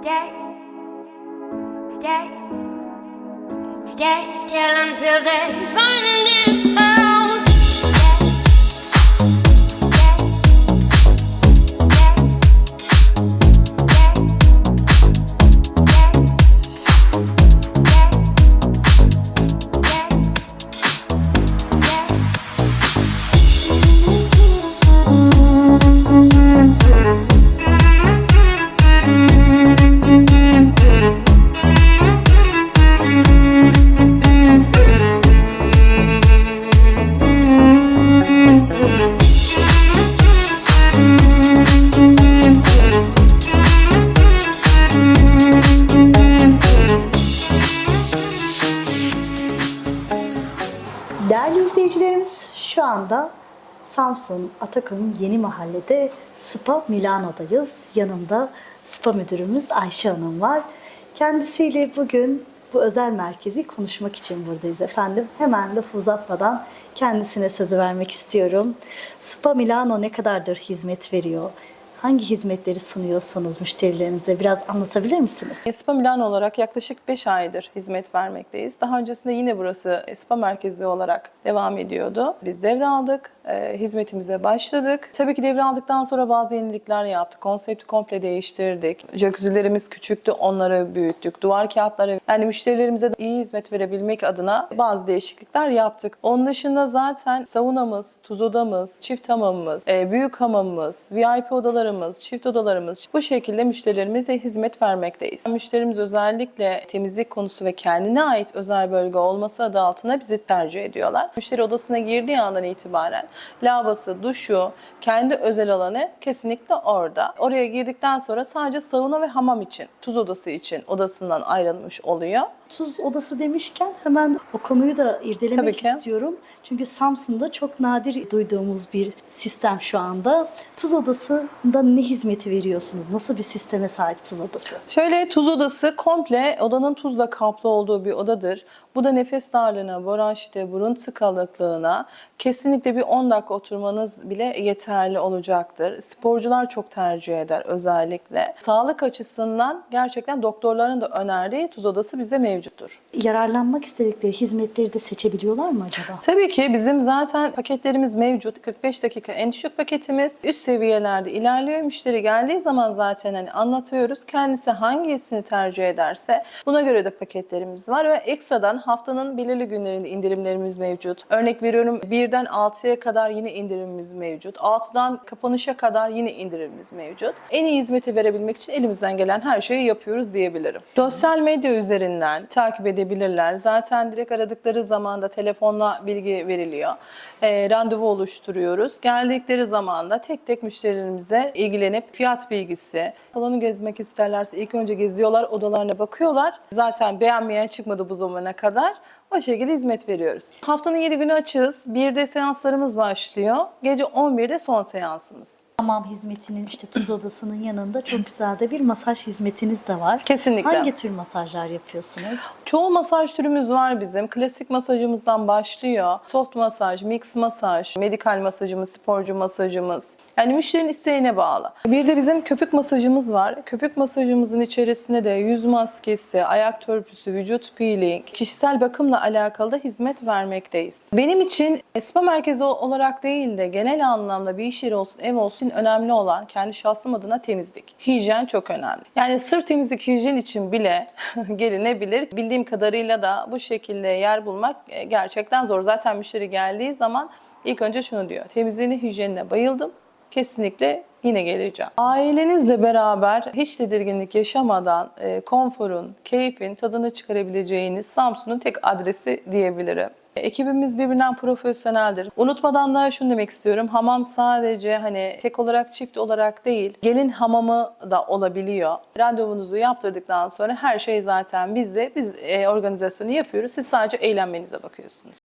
Stay, stay, stay. Still until they find Değerli izleyicilerimiz şu anda Samsun Atakum'un yeni mahallede Spa Milano'dayız. Yanımda Spa müdürümüz Ayşe Hanım var. Kendisiyle bugün bu özel merkezi konuşmak için buradayız efendim. Hemen lafı uzatmadan kendisine sözü vermek istiyorum. Spa Milano ne kadardır hizmet veriyor? Hangi hizmetleri sunuyorsunuz müşterilerinize? Biraz anlatabilir misiniz? Spa Milano olarak yaklaşık 5 aydır hizmet vermekteyiz. Daha öncesinde yine burası spa merkezi olarak devam ediyordu. Biz devraldık, e, hizmetimize başladık. Tabii ki devraldıktan sonra bazı yenilikler yaptık. Konsepti komple değiştirdik. Jacuzzilerimiz küçüktü, onları büyüttük. Duvar kağıtları, yani müşterilerimize iyi hizmet verebilmek adına bazı değişiklikler yaptık. Onun dışında zaten saunamız, tuz odamız, çift hamamımız, e, büyük hamamımız, VIP odalarımız, çift odalarımız bu şekilde müşterilerimize hizmet vermekteyiz. Müşterimiz özellikle temizlik konusu ve kendine ait özel bölge olması adı altında bizi tercih ediyorlar. Müşteri odasına girdiği andan itibaren lavabosu, duşu, kendi özel alanı kesinlikle orada. Oraya girdikten sonra sadece sauna ve hamam için, tuz odası için odasından ayrılmış oluyor. Tuz odası demişken hemen o konuyu da irdelemek istiyorum. Çünkü Samsun'da çok nadir duyduğumuz bir sistem şu anda. Tuz odasında ne hizmeti veriyorsunuz? Nasıl bir sisteme sahip tuz odası? Şöyle tuz odası komple odanın tuzla kaplı olduğu bir odadır. Bu da nefes darlığına, bronşite, burun tıkanıklığına kesinlikle bir 10 dakika oturmanız bile yeterli olacaktır. Sporcular çok tercih eder özellikle. Sağlık açısından gerçekten doktorların da önerdiği tuz odası bize mevcuttur. Yararlanmak istedikleri hizmetleri de seçebiliyorlar mı acaba? Tabii ki bizim zaten paketlerimiz mevcut. 45 dakika en düşük paketimiz. Üst seviyelerde ilerliyor. Müşteri geldiği zaman zaten hani anlatıyoruz. Kendisi hangisini tercih ederse buna göre de paketlerimiz var ve ekstradan haftanın belirli günlerinde indirimlerimiz mevcut. Örnek veriyorum 1'den 6'ya kadar yine indirimimiz mevcut. 6'dan kapanışa kadar yine indirimimiz mevcut. En iyi hizmeti verebilmek için elimizden gelen her şeyi yapıyoruz diyebilirim. Sosyal medya üzerinden takip edebilirler. Zaten direkt aradıkları zaman da telefonla bilgi veriliyor. E, randevu oluşturuyoruz. Geldikleri zaman da tek tek müşterilerimize ilgilenip fiyat bilgisi, salonu gezmek isterlerse ilk önce geziyorlar, odalarına bakıyorlar. Zaten beğenmeyen çıkmadı bu zamana kadar. O şekilde hizmet veriyoruz. Haftanın 7 günü açığız. 1'de seanslarımız başlıyor. Gece 11'de son seansımız. Hamam hizmetinin işte tuz odasının yanında çok güzel de bir masaj hizmetiniz de var. Kesinlikle. Hangi tür masajlar yapıyorsunuz? Çoğu masaj türümüz var bizim. Klasik masajımızdan başlıyor. Soft masaj, mix masaj, medikal masajımız, sporcu masajımız. Yani müşterinin isteğine bağlı. Bir de bizim köpük masajımız var. Köpük masajımızın içerisinde de yüz maskesi, ayak törpüsü, vücut peeling, kişisel bakımla alakalı da hizmet vermekteyiz. Benim için spa merkezi olarak değil de genel anlamda bir iş yeri olsun, ev olsun önemli olan kendi şahsım adına temizlik. Hijyen çok önemli. Yani sırf temizlik, hijyen için bile gelinebilir. Bildiğim kadarıyla da bu şekilde yer bulmak e, gerçekten zor. Zaten müşteri geldiği zaman ilk önce şunu diyor. Temizliğine, hijyenine bayıldım. Kesinlikle yine geleceğim. Ailenizle beraber hiç tedirginlik yaşamadan e, konforun, keyfin tadını çıkarabileceğiniz Samsun'un tek adresi diyebilirim. Ekibimiz birbirinden profesyoneldir. Unutmadan da şunu demek istiyorum. Hamam sadece hani tek olarak çift olarak değil, gelin hamamı da olabiliyor. Randevunuzu yaptırdıktan sonra her şey zaten bizde. Biz e, organizasyonu yapıyoruz. Siz sadece eğlenmenize bakıyorsunuz.